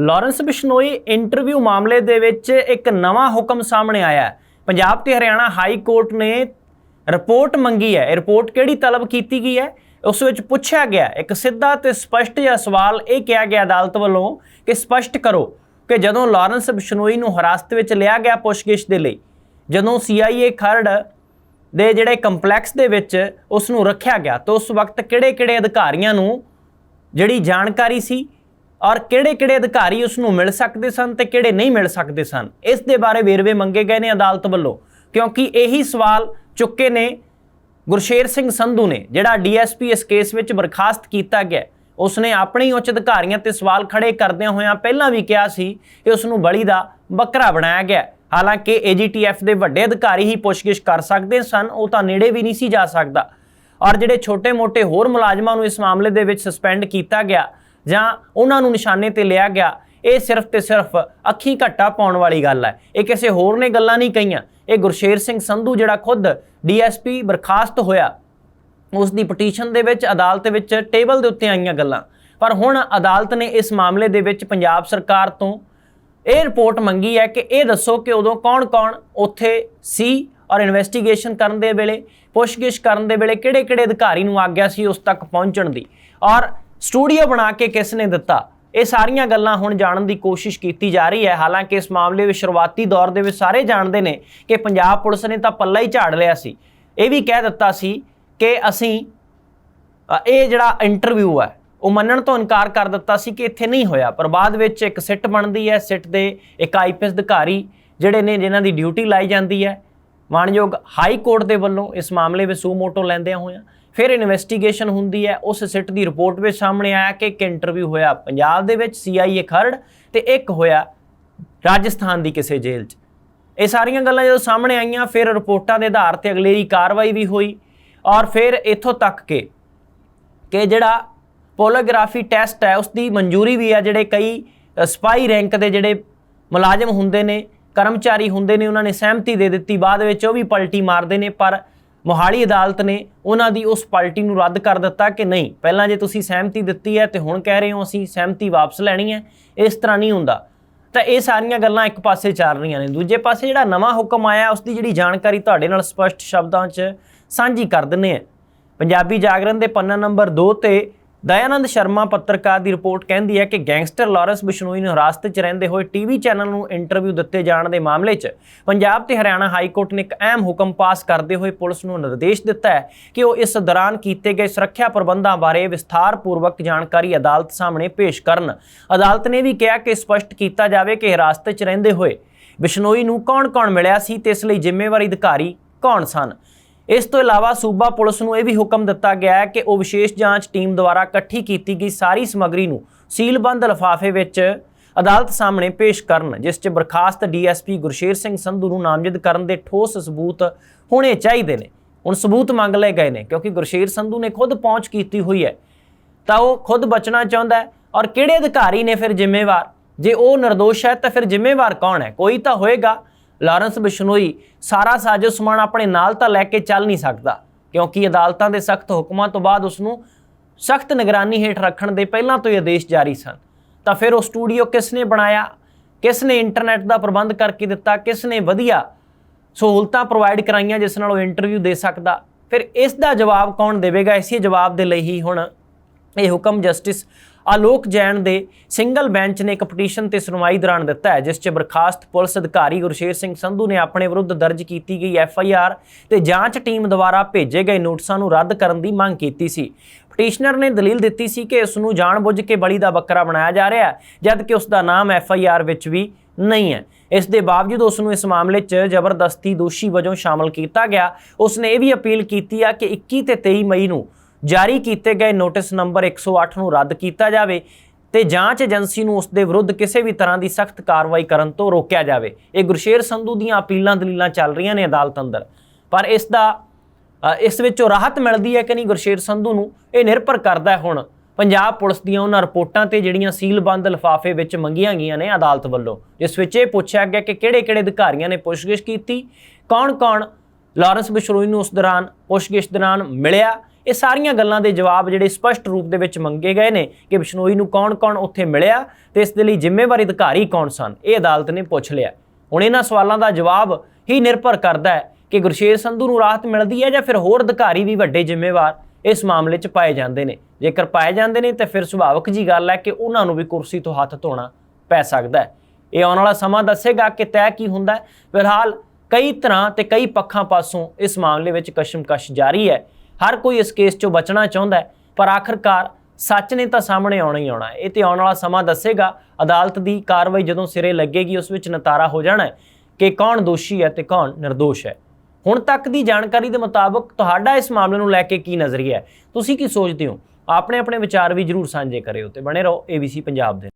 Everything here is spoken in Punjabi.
ਲਾਰੈਂਸ ਬਿਸ਼ਨੋਈ ਇੰਟਰਵਿਊ ਮਾਮਲੇ ਦੇ ਵਿੱਚ ਇੱਕ ਨਵਾਂ ਹੁਕਮ ਸਾਹਮਣੇ ਆਇਆ ਹੈ। ਪੰਜਾਬ ਤੇ ਹਰਿਆਣਾ ਹਾਈ ਕੋਰਟ ਨੇ ਰਿਪੋਰਟ ਮੰਗੀ ਹੈ। ਇਹ ਰਿਪੋਰਟ ਕਿਹੜੀ ਤਲਬ ਕੀਤੀ ਗਈ ਹੈ? ਉਸ ਵਿੱਚ ਪੁੱਛਿਆ ਗਿਆ ਇੱਕ ਸਿੱਧਾ ਤੇ ਸਪਸ਼ਟ ਜਿਹਾ ਸਵਾਲ ਇਹ ਕਿਹਾ ਗਿਆ ਅਦਾਲਤ ਵੱਲੋਂ ਕਿ ਸਪਸ਼ਟ ਕਰੋ ਕਿ ਜਦੋਂ ਲਾਰੈਂਸ ਬਿਸ਼ਨੋਈ ਨੂੰ ਹਿਰਾਸਤ ਵਿੱਚ ਲਿਆ ਗਿਆ ਪੁੱਛਗਿੱਛ ਦੇ ਲਈ, ਜਦੋਂ ਸੀਆਈਏ ਖਰੜ ਦੇ ਜਿਹੜੇ ਕੰਪਲੈਕਸ ਦੇ ਵਿੱਚ ਉਸ ਨੂੰ ਰੱਖਿਆ ਗਿਆ, ਤਾਂ ਉਸ ਵਕਤ ਕਿਹੜੇ-ਕਿਹੜੇ ਅਧਿਕਾਰੀਆਂ ਨੂੰ ਜਿਹੜੀ ਜਾਣਕਾਰੀ ਸੀ? ਔਰ ਕਿਹੜੇ-ਕਿਹੜੇ ਅਧਿਕਾਰੀ ਉਸ ਨੂੰ ਮਿਲ ਸਕਦੇ ਸਨ ਤੇ ਕਿਹੜੇ ਨਹੀਂ ਮਿਲ ਸਕਦੇ ਸਨ? ਇਸ ਦੇ ਬਾਰੇ ਵੇਰਵੇ ਮੰਗੇ ਗਏ ਨੇ ਅਦਾਲਤ ਵੱਲੋਂ, ਕਿਉਂਕਿ ਇਹੀ ਸਵਾਲ ਚੁੱਕੇ ਨੇ ਗੁਰਸ਼ੇਰ ਸਿੰਘ ਸੰਧੂ ਨੇ, ਜਿਹੜਾ ਡੀਐਸਪੀ ਇਸ ਕੇਸ ਵਿੱਚ ਬਰਖਾਸਤ ਕੀਤਾ ਗਿਆ। ਉਸਨੇ ਆਪਣੇ ਉੱਚ ਅਧਿਕਾਰੀਆਂ ਤੇ ਸਵਾਲ ਖੜੇ ਕਰਦਿਆਂ ਹੋਇਆਂ ਪਹਿਲਾਂ ਵੀ ਕਿਹਾ ਸੀ ਕਿ ਉਸ ਨੂੰ ਬਲੀ ਦਾ ਬੱਕਰਾ ਬਣਾਇਆ ਗਿਆ ਹਾਲਾਂਕਿ ਏਜੀਟੀਐਫ ਦੇ ਵੱਡੇ ਅਧਿਕਾਰੀ ਹੀ ਪੁੱਛਗਿੱਛ ਕਰ ਸਕਦੇ ਸਨ, ਉਹ ਤਾਂ ਨੇੜੇ ਵੀ ਨਹੀਂ ਸੀ ਜਾ ਸਕਦਾ। ਔਰ ਜਿਹੜੇ ਛੋਟੇ-ਮੋਟੇ ਹੋਰ ਮੁਲਾਜ਼ਮਾਂ ਨੂੰ ਇਸ ਮਾਮਲੇ ਦੇ ਵਿੱਚ ਸਸਪੈਂਡ ਕੀਤਾ ਗਿਆ ਜਾਂ ਉਹਨਾਂ ਨੂੰ ਨਿਸ਼ਾਨੇ ਤੇ ਲਿਆ ਗਿਆ, ਇਹ ਸਿਰਫ ਤੇ ਸਿਰਫ ਅੱਖੀ ਘੱਟਾ ਪਾਉਣ ਵਾਲੀ ਗੱਲ ਹੈ। ਇਹ ਕਿਸੇ ਹੋਰ ਨੇ ਗੱਲਾਂ ਨਹੀਂ ਕਹੀਆਂ। ਇਹ ਗੁਰਸ਼ੇਰ ਸਿੰਘ ਸੰਧੂ ਜਿਹੜਾ ਖੁਦ ਡੀਐਸਪੀ ਬਰਖਾਸਤ ਹੋਇਆ ਉਸ ਦੀ ਪਟੀਸ਼ਨ ਦੇ ਵਿੱਚ, ਅਦਾਲਤ ਵਿੱਚ ਟੇਬਲ ਦੇ ਉੱਤੇ ਆਈਆਂ ਗੱਲਾਂ। ਪਰ ਹੁਣ ਅਦਾਲਤ ਨੇ ਇਸ ਮਾਮਲੇ ਦੇ ਵਿੱਚ ਪੰਜਾਬ ਸਰਕਾਰ ਤੋਂ ਇਹ ਰਿਪੋਰਟ ਮੰਗੀ ਹੈ ਕਿ ਇਹ ਦੱਸੋ ਕਿ ਉਦੋਂ ਕੌਣ-ਕੌਣ ਉੱਥੇ ਸੀ ਔਰ ਇਨਵੈਸਟੀਗੇਸ਼ਨ ਕਰਨ ਦੇ ਵੇਲੇ, ਪੁੱਛਗਿੱਛ ਕਰਨ ਦੇ ਵੇਲੇ ਕਿਹੜੇ-ਕਿਹੜੇ ਅਧਿਕਾਰੀ ਨੂੰ ਆਗਿਆ ਸੀ ਉਸ ਤੱਕ ਪਹੁੰਚਣ ਦੀ। ਔਰ ਸਟੂਡੀਓ ਬਣਾ ਕੇ ਕਿਸ ਨੇ ਦਿੱਤਾ? ਇਹ ਸਾਰੀਆਂ ਗੱਲਾਂ ਹੁਣ ਜਾਣਨ ਦੀ ਕੋਸ਼ਿਸ਼ ਕੀਤੀ ਜਾ ਰਹੀ ਹੈ। ਹਾਲਾਂਕਿ ਇਸ ਮਾਮਲੇ ਵਿੱਚ ਸ਼ੁਰੂਆਤੀ ਦੌਰ ਦੇ ਵਿੱਚ ਸਾਰੇ ਜਾਣਦੇ ਨੇ ਕਿ ਪੰਜਾਬ ਪੁਲਿਸ ਨੇ ਤਾਂ ਪੱਲਾ ਹੀ ਝਾੜ ਲਿਆ ਸੀ। ਇਹ ਵੀ ਕਹਿ ਦਿੱਤਾ ਸੀ ਕਿ ਅਸੀਂ ਇਹ ਜਿਹੜਾ ਇੰਟਰਵਿਊ ਹੈ, ਉਹ ਮੰਨਣ ਤੋਂ ਇਨਕਾਰ ਕਰ ਦਿੱਤਾ ਸੀ ਕਿ ਇੱਥੇ ਨਹੀਂ ਹੋਇਆ। ਪਰ ਬਾਅਦ ਵਿੱਚ ਇੱਕ ਸਿੱਟ ਬਣਦੀ ਹੈ। ਸਿੱਟ ਦੇ ਇੱਕ ਆਈਪੀਐਸ ਅਧਿਕਾਰੀ ਜਿਹੜੇ ਨੇ, ਜਿਨ੍ਹਾਂ ਦੀ ਡਿਊਟੀ ਲਾਈ ਜਾਂਦੀ ਹੈ। ਮਾਨਯੋਗ ਹਾਈ ਕੋਰਟ ਦੇ ਵੱਲੋਂ ਇਸ ਮਾਮਲੇ ਵਿੱਚ ਸੂਮੋਟੋ ਲੈਂਦਿਆਂ ਹੋਇਆਂ ਫਿਰ ਇਨਵੈਸਟੀਗੇਸ਼ਨ ਹੁੰਦੀ ਹੈ, ਉਸ ਸਿੱਟ ਦੀ ਰਿਪੋਰਟ ਵਿੱਚ ਸਾਹਮਣੇ ਆਇਆ ਕਿ ਇੱਕ ਇੰਟਰਵਿਊ ਹੋਇਆ ਪੰਜਾਬ ਦੇ ਵਿੱਚ ਸੀਆਈਏ ਖਰੜ ਤੇ ਇੱਕ ਹੋਇਆ ਰਾਜਸਥਾਨ ਦੀ ਕਿਸੇ ਜੇਲ੍ਹ 'ਚ। ਇਹ ਸਾਰੀਆਂ ਗੱਲਾਂ ਜਦੋਂ ਸਾਹਮਣੇ ਆਈਆਂ, ਫਿਰ ਰਿਪੋਰਟਾਂ ਦੇ ਆਧਾਰ ਤੇ ਅਗਲੇਰੀ ਕਾਰਵਾਈ ਵੀ ਹੋਈ ਔਰ ਫਿਰ ਇੱਥੋਂ ਤੱਕ ਕਿ ਕਿ ਜਿਹੜਾ ਪੋਲੋਗ੍ਰਾਫੀ ਟੈਸਟ ਹੈ ਉਸ ਦੀ ਮਨਜ਼ੂਰੀ ਵੀ ਹੈ, ਜਿਹੜੇ ਕਈ ਸਪਾਈ ਰੈਂਕ ਦੇ ਜਿਹੜੇ ਮੁਲਾਜ਼ਮ ਹੁੰਦੇ ਨੇ, ਕਰਮਚਾਰੀ ਹੁੰਦੇ ਨੇ, ਉਹਨਾਂ ਨੇ ਸਹਿਮਤੀ ਦੇ ਦਿੱਤੀ, ਬਾਅਦ ਵਿੱਚ ਉਹ ਵੀ ਪਲਟੀ ਮਾਰਦੇ ਨੇ, ਪਰ ਮੋਹਾਲੀ ਅਦਾਲਤ ਨੇ ਉਹਨਾਂ ਦੀ ਉਸ ਪਲਟੀ ਨੂੰ ਰੱਦ ਕਰ ਦਿੱਤਾ ਕਿ ਨਹੀਂ, ਪਹਿਲਾਂ ਜੇ ਤੁਸੀਂ ਸਹਿਮਤੀ ਦਿੱਤੀ ਹੈ ਤੇ ਹੁਣ ਕਹਿ ਰਹੇ ਹੋ ਅਸੀਂ ਸਹਿਮਤੀ ਵਾਪਸ ਲੈਣੀ ਹੈ, ਇਸ ਤਰ੍ਹਾਂ ਨਹੀਂ ਹੁੰਦਾ। ਤਾਂ ਇਹ ਸਾਰੀਆਂ ਗੱਲਾਂ ਇੱਕ ਪਾਸੇ ਚੱਲ ਰਹੀਆਂ ਨੇ। ਦੂਜੇ ਪਾਸੇ ਜਿਹੜਾ ਨਵਾਂ ਹੁਕਮ ਆਇਆ ਉਸ ਦੀ ਜਿਹੜੀ ਜਾਣਕਾਰੀ ਤੁਹਾਡੇ ਨਾਲ ਸਪਸ਼ਟ ਸ਼ਬਦਾਂ 'ਚ ਸਾਂਝੀ ਕਰ ਦਿੰਨੇ ਆ ਪੰਜਾਬੀ ਜਾਗਰਣ ਦੇ ਪੰਨਾ ਨੰਬਰ 2 ਤੇ ਦਇਆਨੰਦ ਸ਼ਰਮਾ ਪੱਤਰਕਾਰ ਦੀ ਰਿਪੋਰਟ ਕਹਿੰਦੀ ਹੈ ਕਿ ਗੈਂਗਸਟਰ ਲਾਰੈਂਸ ਬਿਸ਼ਨੋਈ ਨੂੰ ਹਿਰਾਸਤ 'ਚ ਰਹਿੰਦੇ ਹੋਏ ਟੀਵੀ ਚੈਨਲ ਨੂੰ ਇੰਟਰਵਿਊ ਦਿੱਤੇ ਜਾਣ ਦੇ ਮਾਮਲੇ 'ਚ ਪੰਜਾਬ ਤੇ ਹਰਿਆਣਾ ਹਾਈ ਕੋਰਟ ਨੇ ਇੱਕ ਅਹਿਮ ਹੁਕਮ ਪਾਸ ਕਰਦੇ ਹੋਏ ਪੁਲਿਸ ਨੂੰ ਨਿਰਦੇਸ਼ ਦਿੱਤਾ ਹੈ ਕਿ ਉਹ ਇਸ ਦੌਰਾਨ ਕੀਤੇ ਗਏ ਸੁਰੱਖਿਆ ਪ੍ਰਬੰਧਾਂ ਬਾਰੇ ਵਿਸਥਾਰਪੂਰਵਕ ਜਾਣਕਾਰੀ ਅਦਾਲਤ ਸਾਹਮਣੇ ਪੇਸ਼ ਕਰਨ। ਅਦਾਲਤ ਨੇ ਵੀ ਕਿਹਾ ਕਿ ਸਪਸ਼ਟ ਕੀਤਾ ਜਾਵੇ ਕਿ ਹਿਰਾਸਤ 'ਚ ਰਹਿੰਦੇ ਹੋਏ ਬਿਸ਼ਨੋਈ ਨੂੰ ਕੌਣ-ਕੌਣ ਮਿਲਿਆ ਸੀ ਤੇ ਇਸ ਲਈ ਜ਼ਿੰਮੇਵਾਰੀ ਅਧਿਕਾਰੀ ਕੌਣ ਸਨ। ਇਸ ਤੋਂ ਇਲਾਵਾ ਸੂਬਾ ਪੁਲਿਸ ਨੂੰ ਇਹ ਵੀ ਹੁਕਮ ਦਿੱਤਾ ਗਿਆ ਹੈ ਕਿ ਉਹ ਵਿਸ਼ੇਸ਼ ਜਾਂਚ ਟੀਮ ਦੁਆਰਾ ਇਕੱਠੀ ਕੀਤੀ ਗਈ ਸਾਰੀ ਸਮੱਗਰੀ ਨੂੰ ਸੀਲਬੰਦ ਲਿਫਾਫੇ ਵਿੱਚ ਅਦਾਲਤ ਸਾਹਮਣੇ ਪੇਸ਼ ਕਰਨ, ਜਿਸ 'ਚ ਬਰਖਾਸਤ ਡੀਐਸਪੀ ਗੁਰਸ਼ੇਰ ਸਿੰਘ ਸੰਧੂ ਨੂੰ ਨਾਮਜ਼ਦ ਕਰਨ ਦੇ ਠੋਸ ਸਬੂਤ ਹੋਣੇ ਚਾਹੀਦੇ ਨੇ। ਹੁਣ ਸਬੂਤ ਮੰਗ ਲਏ ਗਏ ਨੇ, ਕਿਉਂਕਿ ਗੁਰਸ਼ੇਰ ਸੰਧੂ ਨੇ ਖੁਦ ਪਹੁੰਚ ਕੀਤੀ ਹੋਈ ਹੈ। ਤਾਂ ਉਹ ਖੁਦ ਬਚਣਾ ਚਾਹੁੰਦਾ ਹੈ ਔਰ ਕਿਹੜੇ ਅਧਿਕਾਰੀ ਨੇ ਫਿਰ ਜ਼ਿੰਮੇਵਾਰ? ਜੇ ਉਹ નિર્ਦੋਸ਼ ਹੈ ਤਾਂ ਫਿਰ ਜ਼ਿੰਮੇਵਾਰ ਕੌਣ ਹੈ? ਕੋਈ ਤਾਂ ਹੋਏਗਾ। ਲਾਰੈਂਸ ਬਿਸ਼ਨੋਈ ਸਾਰਾ ਸਾਜੋ ਸਮਾਨ ਆਪਣੇ ਨਾਲ ਤਾਂ ਲੈ ਕੇ ਚੱਲ ਨਹੀਂ ਸਕਦਾ, ਕਿਉਂਕਿ ਅਦਾਲਤਾਂ ਦੇ ਸਖਤ ਹੁਕਮਾਂ ਤੋਂ ਬਾਅਦ ਉਸ ਨੂੰ ਸਖਤ ਨਿਗਰਾਨੀ ਹੇਠ ਰੱਖਣ ਦੇ ਪਹਿਲਾਂ ਤੋਂ ਹੀ ਆਦੇਸ਼ ਜਾਰੀ ਸਨ। ਤਾਂ ਫਿਰ ਉਹ ਸਟੂਡੀਓ ਕਿਸ ਨੇ ਬਣਾਇਆ ਕਿਸ ਨੇ ਇੰਟਰਨੈਟ ਦਾ ਪ੍ਰਬੰਧ ਕਰਕੇ ਦਿੱਤਾ ਕਿਸ ਨੇ ਵਧੀਆ ਸਹੂਲਤਾਂ ਪ੍ਰੋਵਾਈਡ ਕਰਾਈਆਂ ਜਿਸ ਨਾਲ ਉਹ ਇੰਟਰਵਿਊ ਦੇ ਸਕਦਾ। ਫਿਰ ਇਸ ਦਾ ਜਵਾਬ ਕੌਣ ਦੇਵੇਗਾ? ਇਸੇ ਜਵਾਬ ਦੇ ਲਈ ਹੀ ਹੁਣ ਇਹ ਹੁਕਮ ਜਸਟਿਸ ਆਲੋਕ ਜੈਨ ਦੇ ਸਿੰਗਲ ਬੈਂਚ ਨੇ ਇੱਕ ਪਟੀਸ਼ਨ ਤੇ ਸੁਣਵਾਈ ਦੌਰਾਨ ਦਿੱਤਾ ਹੈ, ਜਿਸ 'ਚ ਬਰਖਾਸਤ ਪੁਲਿਸ ਅਧਿਕਾਰੀ ਗੁਰਸ਼ੇਰ ਸਿੰਘ ਸੰਧੂ ਨੇ ਆਪਣੇ ਵਿਰੁੱਧ ਦਰਜ ਕੀਤੀ ਗਈ ਐਫ ਆਈ ਆਰ ਤੇ ਜਾਂਚ ਟੀਮ ਦੁਆਰਾ ਭੇਜੇ ਗਏ ਨੋਟਿਸਾਂ ਨੂੰ ਰੱਦ ਕਰਨ ਦੀ ਮੰਗ ਕੀਤੀ ਸੀ। ਪਟੀਸ਼ਨਰ ਨੇ ਦਲੀਲ ਦਿੱਤੀ ਸੀ ਕਿ ਇਸ ਨੂੰ ਜਾਣਬੁੱਝ ਕੇ ਬਲੀ ਦਾ ਬੱਕਰਾ ਬਣਾਇਆ ਜਾ ਰਿਹਾ ਹੈ ਜਦ ਕਿ ਉਸ ਦਾ ਨਾਮ ਐਫ ਆਈ ਆਰ ਵਿੱਚ ਵੀ ਨਹੀਂ ਹੈ। ਇਸ ਦੇ ਬਾਵਜੂਦ ਉਸ ਨੂੰ ਇਸ ਮਾਮਲੇ 'ਚ ਜ਼ਬਰਦਸਤੀ ਦੋਸ਼ੀ ਵਜੋਂ ਸ਼ਾਮਲ ਕੀਤਾ ਗਿਆ। ਉਸ ਨੇ ਇਹ ਵੀ ਅਪੀਲ ਕੀਤੀ ਆ ਕਿ 21 ਤੇ 23 ਮਈ ਨੂੰ ਜਾਰੀ ਕੀਤੇ ਗਏ ਨੋਟਿਸ ਨੰਬਰ 108 ਨੂੰ ਰੱਦ ਕੀਤਾ ਜਾਵੇ ਤੇ ਜਾਂਚ ਏਜੰਸੀ ਨੂੰ ਉਸ ਦੇ ਵਿਰੁੱਧ ਕਿਸੇ ਵੀ ਤਰ੍ਹਾਂ ਦੀ ਸਖਤ ਕਾਰਵਾਈ ਕਰਨ ਤੋਂ ਰੋਕਿਆ ਜਾਵੇ। ਇਹ ਗੁਰਸ਼ੇਰ ਸੰਧੂ ਦੀਆਂ ਅਪੀਲਾਂ ਦਲੀਲਾਂ ਚੱਲ ਰਹੀਆਂ ਨੇ ਅਦਾਲਤ ਅੰਦਰ। ਪਰ ਇਸ ਦਾ ਇਸ ਵਿੱਚੋਂ ਰਾਹਤ ਮਿਲਦੀ ਹੈ ਕਿ ਨਹੀਂ ਗੁਰਸ਼ੇਰ ਸੰਧੂ ਨੂੰ? ਇਹ ਨਿਰਭਰ ਕਰਦਾ ਹੈ ਹੁਣ। ਪੰਜਾਬ ਪੁਲਿਸ ਦੀਆਂ ਉਹਨਾਂ ਰਿਪੋਰਟਾਂ ਤੇ ਜਿਹੜੀਆਂ ਸੀਲਬੰਦ ਲਿਫਾਫੇ ਵਿੱਚ ਮੰਗੀਆਂ ਗਈਆਂ ਨੇ ਅਦਾਲਤ ਵੱਲੋਂ, ਜਿਸ ਵਿੱਚ ਇਹ ਪੁੱਛਿਆ ਗਿਆ ਕਿ ਕਿਹੜੇ-ਕਿਹੜੇ ਅਧਿਕਾਰੀਆਂ ਨੇ ਪੁੱਛਗਿੱਛ ਕੀਤੀ, ਕੌਣ-ਕੌਣ ਲਾਰੈਂਸ ਬਿਸ਼ਰੋਈ ਨੂੰ ਉਸ ਦੌਰਾਨ ਪੁੱਛਗਿੱਛ ਦੌਰਾਨ ਮਿਲਿਆ ਇਹ ਸਾਰੀਆਂ ਗੱਲਾਂ ਦੇ ਜਵਾਬ ਜਿਹੜੇ ਸਪਸ਼ਟ ਰੂਪ ਦੇ ਵਿੱਚ ਮੰਗੇ ਗਏ ਨੇ ਕਿ ਬਿਸ਼ਨੋਈ ਨੂੰ ਕੌਣ-ਕੌਣ ਉੱਥੇ ਮਿਲਿਆ ਤੇ ਇਸ ਦੇ ਲਈ ਜ਼ਿੰਮੇਵਾਰ ਅਧਿਕਾਰੀ ਕੌਣ ਸਨ, ਇਹ ਅਦਾਲਤ ਨੇ ਪੁੱਛ ਲਿਆ। ਹੁਣ ਇਹਨਾਂ ਸਵਾਲਾਂ ਦਾ ਜਵਾਬ ਹੀ ਨਿਰਭਰ ਕਰਦਾ ਹੈ ਕਿ ਗੁਰਸ਼ੇਰ ਸੰਧੂ ਨੂੰ ਰਾਹਤ ਮਿਲਦੀ ਹੈ ਜਾਂ ਫਿਰ ਹੋਰ ਅਧਿਕਾਰੀ ਵੀ ਵੱਡੇ ਜ਼ਿੰਮੇਵਾਰ ਇਸ ਮਾਮਲੇ 'ਚ ਪਾਏ ਜਾਂਦੇ ਨੇ। ਜੇਕਰ ਪਾਏ ਜਾਂਦੇ ਨੇ ਤਾਂ ਫਿਰ ਸੁਭਾਵਕ ਜੀ ਗੱਲ ਹੈ ਕਿ ਉਹਨਾਂ ਨੂੰ ਵੀ ਕੁਰਸੀ ਤੋਂ ਹੱਥ ਧੋਣਾ ਪੈ ਸਕਦਾ ਹੈ। ਇਹ ਆਉਣ ਵਾਲਾ ਸਮਾਂ ਦੱਸੇਗਾ ਕਿ ਤੈਅ ਕੀ ਹੁੰਦਾ ਫਿਲਹਾਲ ਕਈ ਤਰ੍ਹਾਂ ਤੇ ਕਈ ਪੱਖਾਂ ਪਾਸੋਂ ਇਸ ਮਾਮਲੇ ਵਿੱਚ ਕਸ਼ਮਕਸ਼ ਜਾਰੀ ਹੈ। ਹਰ ਕੋਈ ਇਸ ਕੇਸ 'ਚੋਂ ਬਚਣਾ ਚਾਹੁੰਦਾ ਹੈ, ਪਰ ਆਖਰਕਾਰ ਸੱਚ ਨੇ ਤਾਂ ਸਾਹਮਣੇ ਆਉਣਾ ਹੀ ਆਉਣਾ ਹੈ। ਇਹ ਤੇ ਆਉਣ ਵਾਲਾ ਸਮਾਂ ਦੱਸੇਗਾ। ਅਦਾਲਤ ਦੀ ਕਾਰਵਾਈ ਜਦੋਂ ਸਿਰੇ ਲੱਗੇਗੀ, ਉਸ ਵਿੱਚ ਨਤਾਰਾ ਹੋ ਜਾਣਾ ਹੈ ਕਿ ਕੌਣ ਦੋਸ਼ੀ ਹੈ ਤੇ ਕੌਣ ਨਿਰਦੋਸ਼ ਹੈ। ਹੁਣ ਤੱਕ ਦੀ ਜਾਣਕਾਰੀ ਦੇ ਮੁਤਾਬਕ ਤੁਹਾਡਾ ਇਸ ਮਾਮਲੇ ਨੂੰ ਲੈ ਕੇ ਕੀ ਨਜ਼ਰੀਆ ਹੈ? ਤੁਸੀਂ ਕੀ ਸੋਚਦੇ ਹੋ? ਆਪਣੇ ਆਪਣੇ ਵਿਚਾਰ ਵੀ ਜਰੂਰ ਸਾਂਝੇ ਕਰਿਓ ਤੇ ਬਣੇ ਰਹੋ ABC ਪੰਜਾਬ ਦੇ